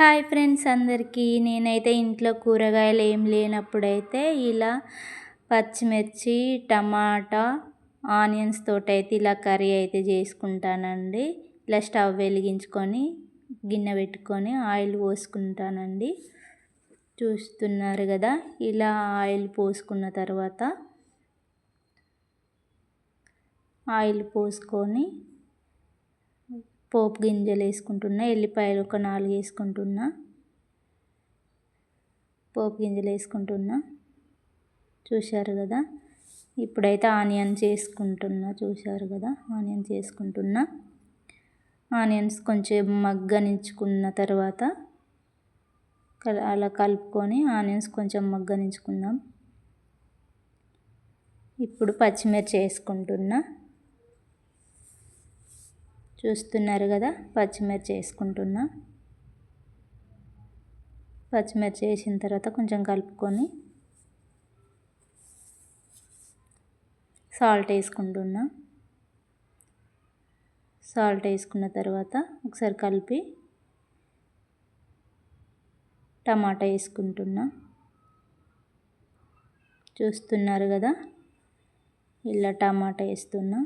Hi friends అందరికీ. నేనైతే ఇంట్లో కూరగాయలు ఏం లేనప్పుడైతే ఇలా పచ్చిమిర్చి టమాటా ఆనియన్స్ తోటి అయితే ఇలా కర్రీ అయితే చేసుకుంటానండి. ఇలా స్టవ్ వెలిగించుకొని గిన్నె పెట్టుకొని ఆయిల్ పోసుకుంటానండి. చూస్తున్నారు కదా ఇలా ఆయిల్ పోసుకున్న తర్వాత ఆయిల్ పోసుకొని పోపు గింజలు వేసుకుంటున్నా ఎల్లిపాయలు ఒక నాలుగు వేసుకుంటున్నా పోపు గింజలు వేసుకుంటున్నా. చూశారు కదా? ఇప్పుడైతే ఆనియన్స్ వేసుకుంటున్నా చూశారు కదా? ఆనియన్స్ వేసుకుంటున్నా ఆనియన్స్ కొంచెం మగ్గనించుకున్న తర్వాత అలా కలుపుకొని ఆనియన్స్ కొంచెం మగ్గనించుకుందాం ఇప్పుడు పచ్చిమిర్చి వేసుకుంటున్నా. చూస్తున్నారు కదా పచ్చిమిర్చి వేసుకుంటున్నా. పచ్చిమిర్చి వేసిన తర్వాత కొంచెం కలుపుకొని సాల్ట్ వేసుకుంటున్నా. సాల్ట్ వేసుకున్న తర్వాత ఒకసారి కలిపి టమాటా వేసుకుంటున్నా. చూస్తున్నారు కదా ఇలా టమాటా వేస్తున్నా.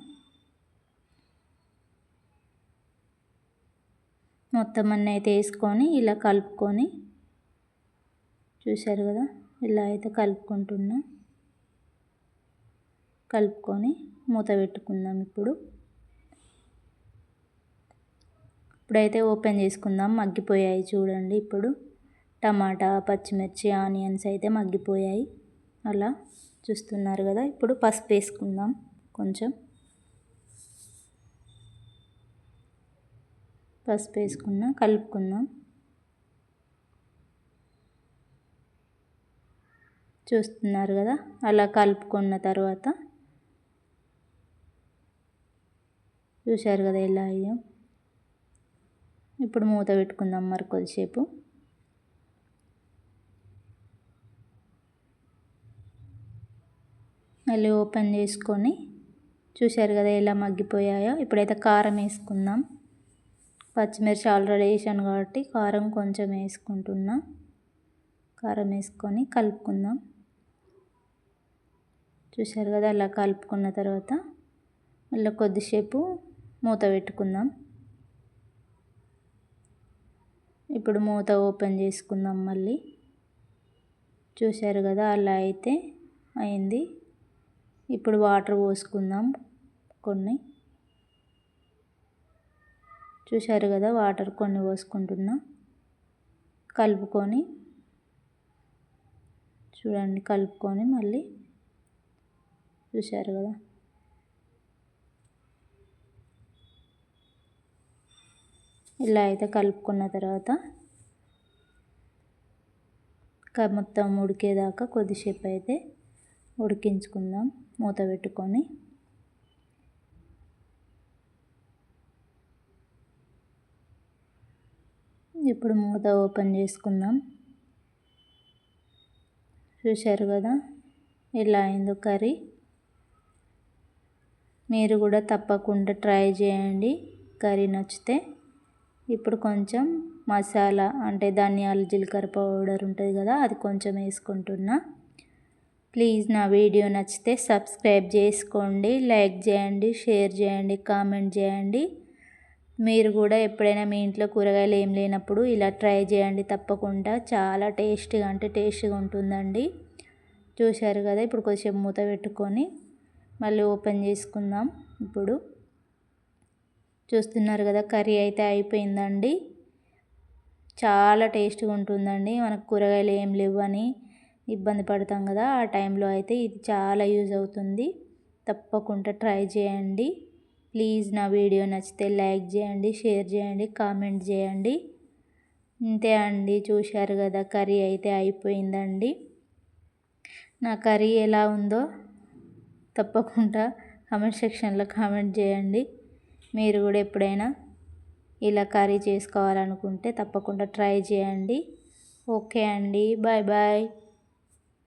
మొత్తం అన్నీ అయితే వేసుకొని ఇలా కలుపుకొని చూశారు కదా? ఇలా అయితే కలుపుకుంటున్నా. కలుపుకొని మూత పెట్టుకుందాం ఇప్పుడు. ఇప్పుడైతే ఓపెన్ చేసుకుందాం. మగ్గిపోయాయి చూడండి ఇప్పుడు. టమాటా పచ్చిమిర్చి ఆనియన్స్ అయితే మగ్గిపోయాయి. అలా చూస్తున్నారు కదా? ఇప్పుడు పసుపు వేసుకుందాం కొంచెం. పసుపు వేసుకున్నా కలుపుకుందాం చూస్తున్నారు కదా? అలా కలుపుకున్న తర్వాత చూశారు కదా ఎలా అయ్యో? ఇప్పుడు మూత పెట్టుకుందాం మరి కొద్దిసేపు. మళ్ళీ ఓపెన్ చేసుకొని చూశారు కదా ఎలా మగ్గిపోయాయో? ఇప్పుడైతే కారం వేసుకుందాం. పచ్చిమిర్చి ఆల్రెడీ వేసాను కాబట్టి కారం కొంచెం వేసుకుంటున్నా. కారం వేసుకొని కలుపుకుందాం. చూశారు కదా అలా కలుపుకున్న తర్వాత మళ్ళీ కొద్దిసేపు మూత పెట్టుకుందాం. ఇప్పుడు మూత ఓపెన్ చేసుకుందాం మళ్ళీ. చూశారు కదా అలా అయితే అయింది. ఇప్పుడు వాటర్ పోసుకుందాం కొన్ని. చూశారు కదా వాటర్ కొన్ని పోసుకుంటున్నా. కలుపుకొని చూడండి కలుపుకొని మళ్ళీ చూశారు కదా. ఇలా అయితే కలుపుకున్న తర్వాత మొత్తం ఉడికేదాకా కొద్దిసేపు అయితే ఉడికించుకుందాం. మూత పెట్టుకొని ఇప్పుడు మూత ఓపెన్ చేసుకుందాం. చూశారు కదా? ఇలా అయిందో కర్రీ. మీరు కూడా తప్పకుండా ట్రై చేయండి కర్రీ నచ్చితే. ఇప్పుడు కొంచెం మసాలా అంటే ధనియాలు జీలకర్ర పౌడర్ ఉంటుంది కదా అది కొంచెం వేసుకుంటున్నా. ప్లీజ్ నా వీడియో నచ్చితే సబ్స్క్రైబ్ చేసుకోండి లైక్ చేయండి షేర్ చేయండి కామెంట్ చేయండి. మీరు కూడా ఎప్పుడైనా మీ ఇంట్లో కూరగాయలు ఏం లేనప్పుడు ఇలా ట్రై చేయండి తప్పకుండా. చాలా టేస్టీగా అంటే టేస్టీగా ఉంటుందండి. చూశారు కదా ఇప్పుడు కొంచెం మూత పెట్టుకొని మళ్ళీ ఓపెన్ చేసుకుందాం. ఇప్పుడు చూస్తున్నారు కదా కర్రీ అయితే అయిపోయిందండి. చాలా టేస్ట్గా ఉంటుందండి. మనకు కూరగాయలు ఏం లేవని ఇబ్బంది పడతాం కదా ఆ టైంలో అయితే ఇది చాలా యూజ్ అవుతుంది. తప్పకుండా ట్రై చేయండి. ప్లీజ్ నా వీడియో నచ్చితే లైక్ చేయండి షేర్ చేయండి కామెంట్ చేయండి. ఇంతే అండి చూశారు కదా కర్రీ అయితే అయిపోయిందండి. నా కర్రీ ఎలా ఉందో తప్పకుండా కామెంట్ సెక్షన్లో కామెంట్ చేయండి. మీరు కూడా ఎప్పుడైనా ఇలా కర్రీ చేసుకోవాలనుకుంటే తప్పకుండా ట్రై చేయండి. ఓకే అండి బాయ్ బాయ్